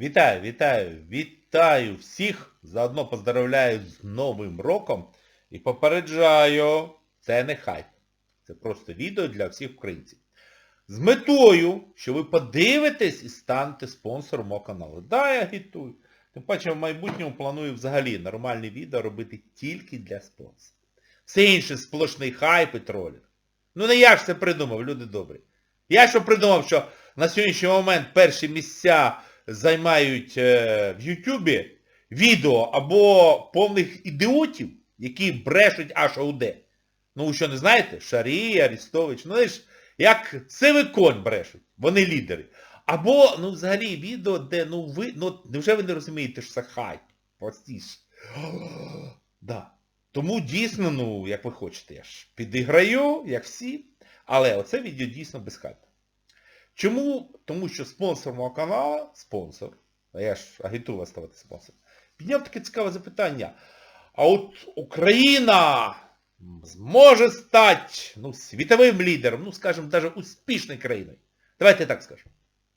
Вітаю, вітаю, вітаю всіх. Заодно поздравляю з Новим роком і попереджаю, це не хайп. Це просто відео для всіх українців. З метою, що ви подивитесь і станете спонсором мого каналу. Да, я агітую. Тим паче в майбутньому планую взагалі нормальні відео робити тільки для спонсорів. Все інше сплошний хайп і тролінг. Ну не я ж це придумав, люди добрі. Я що придумав, що на сьогоднішній момент перші місця займають е, в Ютубі відео або повних ідіотів, які брешуть аж ауде. Ну ви що не знаєте? Шарій, Арістович, ну ж, як сивий конь брешуть, вони лідери. Або, ну взагалі, відео, де, ну ви, ну невже ви не розумієте, що це хайп? Простіше. да. Тому дійсно, ну, як ви хочете, я ж підіграю, як всі. Але оце відео дійсно без хайпу. Чому? Тому що спонсор мого каналу, спонсор, а я ж агітую вас ставити спонсор, підняв таке цікаве запитання. А от Україна зможе стати ну, світовим лідером, ну, скажімо, навіть успішною країною. Давайте так скажемо.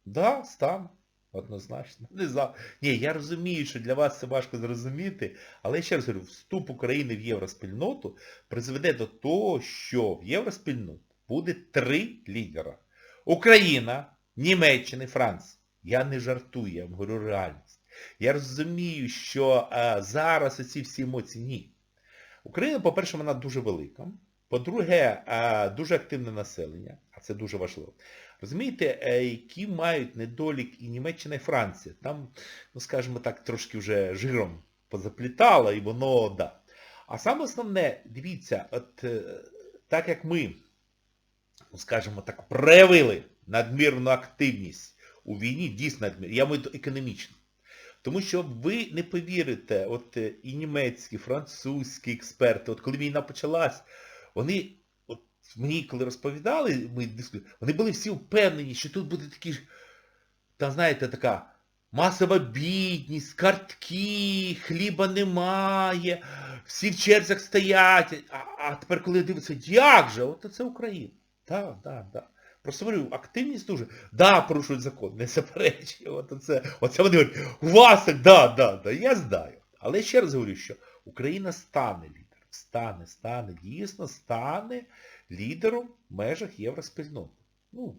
Да, стане. Однозначно. Не знаю. Ні, я розумію, що для вас це важко зрозуміти, але я ще раз говорю, вступ України в євроспільноту призведе до того, що в євроспільноту буде три лідера. Україна, Німеччина і Франція. Я не жартую, я вам говорю реальність. Я розумію, що а, зараз оці всі емоції ні. Україна, по-перше, вона дуже велика. По-друге, а, дуже активне населення, а це дуже важливо. Розумієте, е, які мають недолік і Німеччина, і Франція. Там, ну скажімо так, трошки вже жиром позаплітало, і воно, да. А саме основне, дивіться, от е, так як ми, скажімо так, проявили надмірну активність у війні, дійсно надмірну, я маю економічно. Тому що ви не повірите, от е, і німецькі, і французькі експерти, от коли війна почалась, вони, от мені коли розповідали, ми вони були всі впевнені, що тут буде такі, там знаєте, така масова бідність, картки, хліба немає, всі в черзях стоять. А, а тепер коли дивиться, як же, от це Україна. Так, так, так. Просто говорю, активність дуже. Да, порушують закон, не заперечую. От оце, оце вони говорять, у вас так, да, да, да, я знаю. Але ще раз говорю, що Україна стане лідером. Стане, стане, дійсно стане лідером в межах євроспільноти. Ну,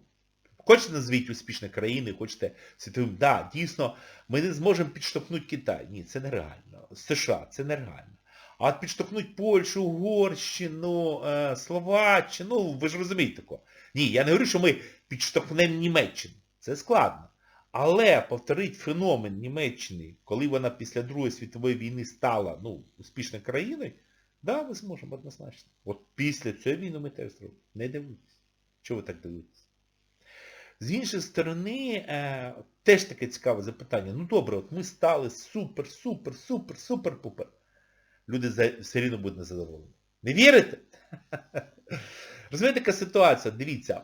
хочете назвіть успішні країни, хочете світовим. Да, дійсно, ми не зможемо підштовхнути Китай. Ні, це нереально. США, це нереально. А от підштовхнути Польщу, Угорщину, е, Словаччину, ну, ви ж розумієте такого. Ні, я не говорю, що ми підштовхнемо Німеччину. Це складно. Але повторити феномен Німеччини, коли вона після Другої світової війни стала ну, успішною країною, да, ми зможемо однозначно. От після цієї війни ми теж зробимо. Не дивитесь. Чого ви так дивитесь? З іншої сторони, е, теж таке цікаве запитання. Ну добре, от ми стали супер, супер, супер, супер пупер. Люди все рівно будуть незадоволені. Не вірите? Розумієте, така ситуація, дивіться,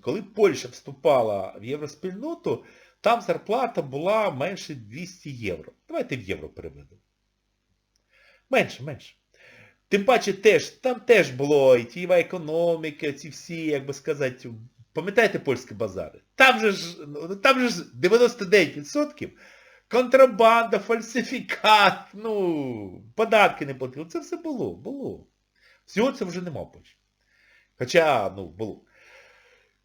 коли Польща вступала в євроспільноту, там зарплата була менше 200 євро. Давайте в євро переведемо. Менше, менше. Тим паче теж, там теж було і тієва економіка, ці всі, як би сказати, пам'ятаєте польські базари? Там же ж, ну, там же ж 99% контрабанда, фальсифікат, ну, податки не платили. Це все було, було. Всього це вже нема в Хоча, ну, було.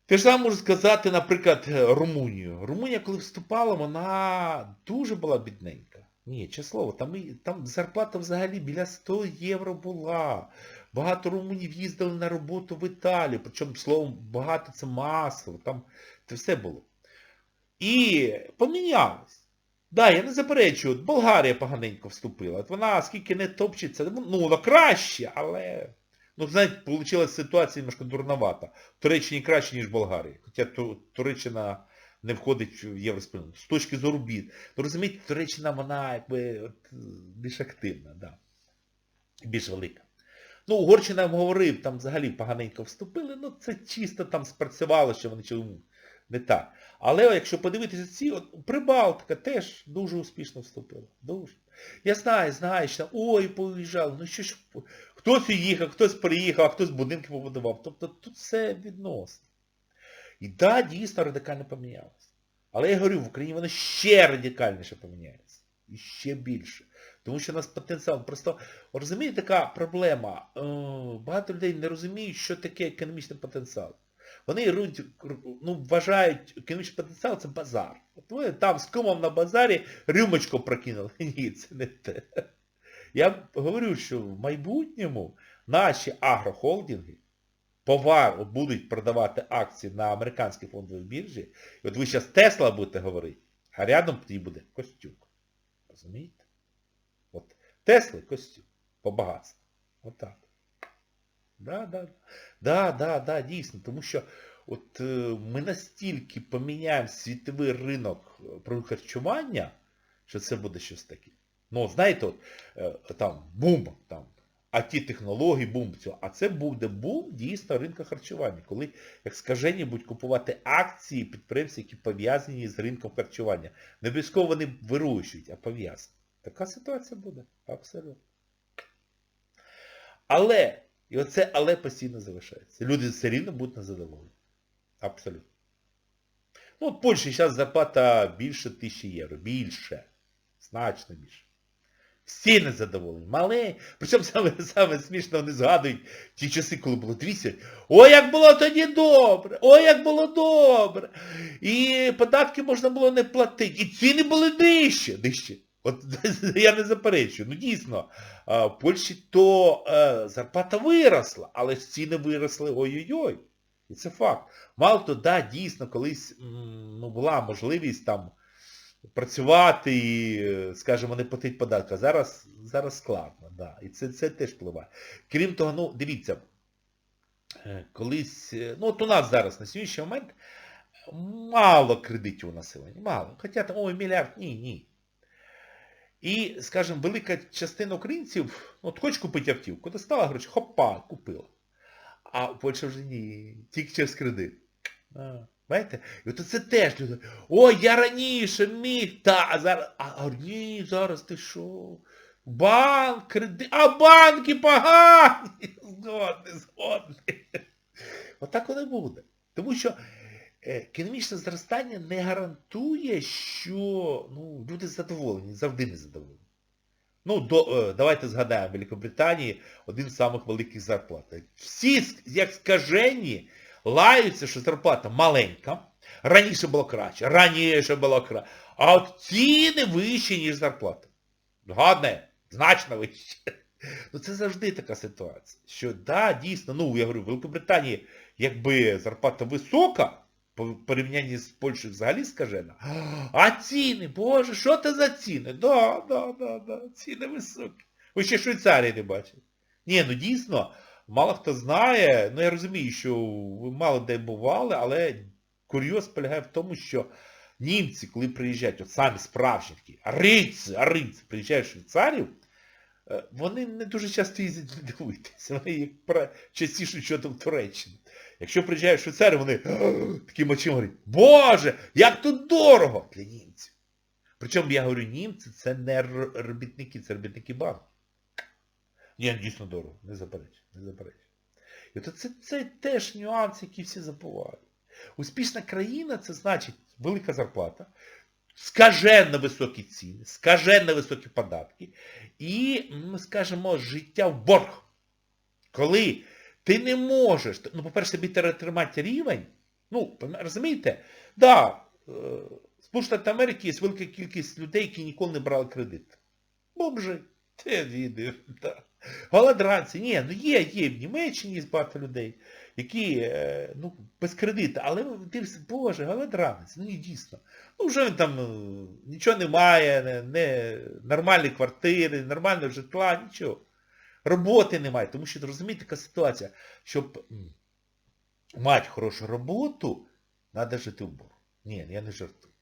Те ж саме можу сказати, наприклад, Румунію. Румунія, коли вступала, вона дуже була бідненька. Ні, чесно слово, там, там зарплата взагалі біля 100 євро була. Багато румунів їздили на роботу в Італію, причому, словом, багато це масово, там це все було. І помінялось. Да, я не заперечую, от Болгарія поганенько вступила. От вона скільки не топчеться, ну, воно краще, але... Ну, знаєте, вийшла ситуація немножко дурновата. Туреччині краще, ніж в Болгарії. Хоча Туреччина не входить в євроспільноту. З точки зору бід. Ну, розумієте, Туреччина, вона якби от, більш активна, да. Більш велика. Ну, Угорщина говорив, там взагалі поганенько вступили, ну це чисто там спрацювало, що вони не так. Але якщо подивитися ці, от Прибалтика теж дуже успішно вступила. Дуже. Я знаю, знаю, що ой, поїжджали, ну що ж, хтось уїхав, хтось приїхав, а хтось будинки побудував. Тобто тут все відносно. І так, да, дійсно радикально помінялося. Але я говорю, в Україні воно ще радикальніше поміняється. І ще більше. Тому що у нас потенціал. Просто, розумієте, така проблема. Е, Багато людей не розуміють, що таке економічний потенціал. Вони руть- ну, вважають, економічний потенціал це базар. От ви там з кумом на базарі рюмочку прокинули. Ні, це не те. Я говорю, що в майбутньому наші агрохолдинги повар будуть продавати акції на американській фондовій біржі. І от ви зараз Тесла будете говорити, а рядом тоді буде Костюк. Розумієте? От Тесли Костюк. По багатству. Отак. Да, да, да, да, да, дійсно. Тому що от е, ми настільки поміняємо світовий ринок е, продуктів харчування, що це буде щось таке. Ну, знаєте, от, е, там бум, там, а ті технології, бум цього. А це буде бум дійсно ринку харчування, коли, як скажені, будуть купувати акції підприємців, які пов'язані з ринком харчування. Не обов'язково вони вирощують, а пов'язані. Така ситуація буде. Абсолютно. Але, і оце але постійно залишається. Люди все рівно будуть незадоволені. Абсолютно. Ну, в Польщі зараз зарплата більше тисячі євро. Більше. Значно більше. Всі незадоволені. Мале. Причому саме, саме смішно вони згадують ті часи, коли було 200. Ой, як було тоді добре! Ой, як було добре! І податки можна було не платити. І ціни були нижче. нижче. От я не заперечую. Ну дійсно, в Польщі то е, зарплата виросла, але ж ціни виросли ой-ой-ой. І це факт. Мало то, да, дійсно, колись ну, була можливість там працювати і, скажімо, не платити податки. Зараз, зараз складно, да. І це, це теж впливає. Крім того, ну, дивіться, е, колись, е, ну от у нас зараз на сьогоднішній момент мало кредитів у населення, мало. Хоча там, ой, мільярд, ні, ні. І, скажімо, велика частина українців, от хочеш купити автівку, достала гроші, хопа, купила. А в Польщі вже ні, тільки через кредит. Знаєте? І от це теж люди. Ой, я раніше міг, та, а зараз. А, ні, зараз ти що? Банк, кредит. А банки погані! Згодний, згодний. Отак воно буде. Тому що економічне зростання не гарантує, що ну, люди задоволені, завжди не задоволені. Ну, до, е, давайте згадаємо, в Великобританії один з самих великих зарплат. Всі, як скажені, лаються, що зарплата маленька. Раніше було краще, раніше було краще. А от ціни вищі, ніж зарплата. Згодне, значно вище. Ну це завжди така ситуація. Що да, дійсно, ну я говорю, в Великобританії, якби зарплата висока, по порівнянні з Польщею взагалі скажена. А ціни, боже, що це за ціни? Да, да, да, да, ціни високі. Ви ще Швейцарії не бачили. Ні, ну дійсно, мало хто знає, ну я розумію, що ви мало де бували, але курйоз полягає в тому, що німці, коли приїжджають, от самі справжні такі, арийці, арийці, приїжджають в Швейцарію, е, вони не дуже часто їздять дивитися. Вони як частіше що там в Туреччині. Якщо приїжджають в Швейцарію, вони таким очима говорять, Боже, як тут дорого для німців. Причому я говорю, німці це не робітники, це робітники банку. Ні, дійсно дорого, не заперечую, не заперечую. І от це, це теж нюанс, який всі забувають. Успішна країна це значить велика зарплата, скаженно високі ціни, скаженно високі податки і, ми скажемо, життя в борг. Коли ти не можеш, ну, по-перше, тобі тримати рівень, ну, розумієте, да, е, Штатах Америки є велика кількість людей, які ніколи не брали кредит. Бомжи, те відео, так. Голодранці, ні, ну є, є в Німеччині є багато людей, які, е, ну, без кредиту, але дивишся, боже, голодранець, ну і дійсно. Ну вже він там е, нічого немає, не, не нормальні квартири, нормального житла, нічого. Роботи немає, тому що, розумієте, така ситуація, щоб мати хорошу роботу, треба жити в борг. Ні, я не жартую.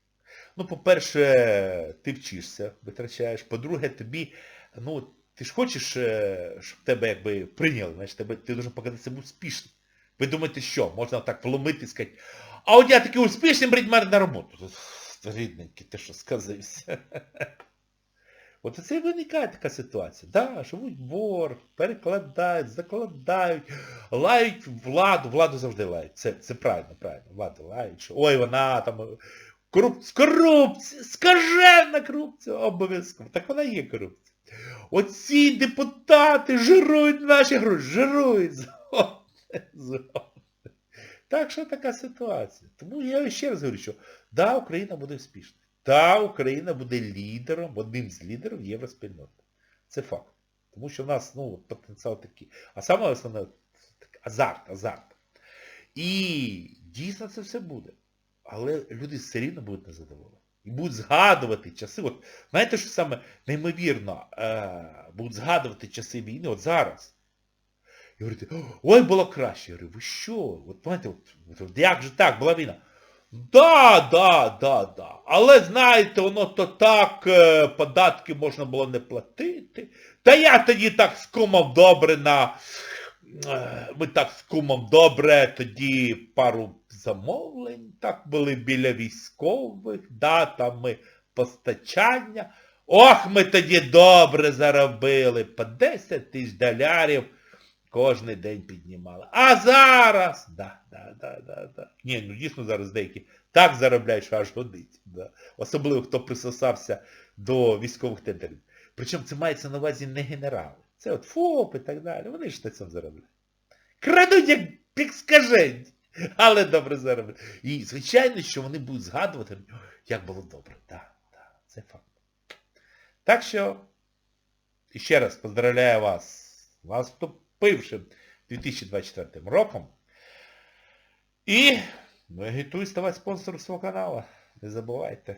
Ну, по-перше, ти вчишся, витрачаєш. По-друге, тобі, ну, ти ж хочеш, е, щоб тебе якби прийняли, знаєш, тебе, ти дуже показати себе успішним. Ви думаєте, що? Можна так вломити і сказати, а от я такий успішний, брить мене на роботу. Рідненький, ти що сказився. От це і виникає така ситуація. Да, живуть борг, перекладають, закладають, лають владу, владу завжди лають. Це, це правильно, правильно. Владу лають, що ой, вона там Коруп... Корупція, скажена корупція, обов'язково. Так вона є корупція. Оці депутати жирують наші гроші, жирують. Так що така ситуація. Тому я ще раз говорю, що да, Україна буде успішна. Да, Україна буде лідером, одним з лідерів євроспільноти. Це факт. Тому що в нас ну, потенціал такий. А саме основне азарт, азарт. І дійсно це все буде. Але люди все рівно будуть незадоволені. І будуть згадувати часи. От, знаєте, що саме неймовірно, е, будуть згадувати часи війни, от зараз. І говорити, ой, було краще. Я говорю, ви що? От знаєте, от, от, як же так, була війна? Да, да, да, да. Але знаєте, воно то так, е, податки можна було не платити. Та я тоді так з кумом добре на... е, Ми так з кумом добре тоді пару замовлень, так були біля військових, да, там ми постачання. Ох, ми тоді добре заробили, по 10 тисяч долярів кожний день піднімали. А зараз, да, да, да, да, да. Ні, ну дійсно зараз деякі так заробляють, що аж годить. Да. Особливо, хто присосався до військових тендерів. Причому це мається на увазі не генерали. Це от ФОП і так далі. Вони ж на цьому заробляють. Крадуть, як, скажень, але добре заробляють. І, звичайно, що вони будуть згадувати, як було добре. Так, так, це факт. Так що, ще раз поздравляю вас з наступившим 2024 роком. І ну, агітуй ставати спонсором свого каналу. Не забувайте.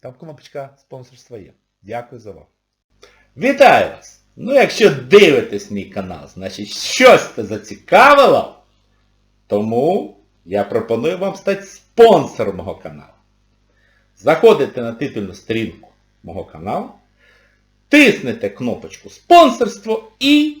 Там кнопочка спонсорства є. Дякую за увагу. Вітаю вас! Ну, якщо дивитесь мій канал, значить щось це зацікавило, тому я пропоную вам стати спонсором мого каналу. Заходите на титульну сторінку мого каналу, тиснете кнопочку спонсорство і